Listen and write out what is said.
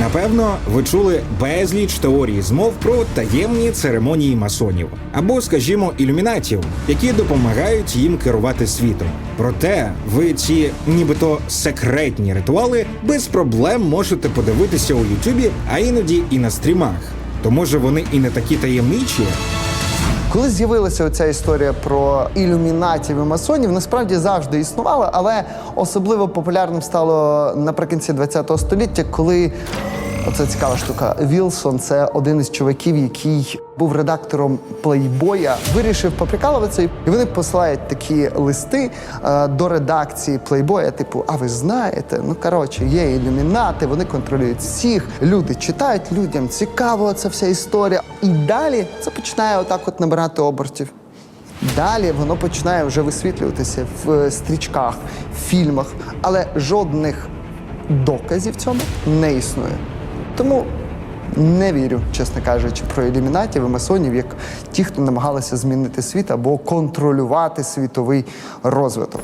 Напевно, ви чули безліч теорій змов про таємні церемонії масонів або, скажімо, ілюмінатів, які допомагають їм керувати світом. Проте ви ці нібито секретні ритуали без проблем можете подивитися у Ютубі, а іноді і на стрімах. То може вони і не такі таємничі, Коли з'явилася оця історія про ілюмінатів і масонів, насправді завжди існувала, але особливо популярним стало наприкінці ХХ століття, коли оце цікава штука. Вілсон це один із чуваків, який був редактором плейбоя, вирішив поприкалуватися, і вони посилають такі листи е, до редакції плейбоя, типу, а ви знаєте, ну коротше, є ілюмінати, вони контролюють всіх. Люди читають людям, цікаво ця вся історія. І далі це починає отак от набирати обертів. Далі воно починає вже висвітлюватися в е, стрічках, фільмах, але жодних доказів цьому не існує. Тому не вірю, чесно кажучи, про ілюмінатів і масонів як ті, хто намагалися змінити світ або контролювати світовий розвиток.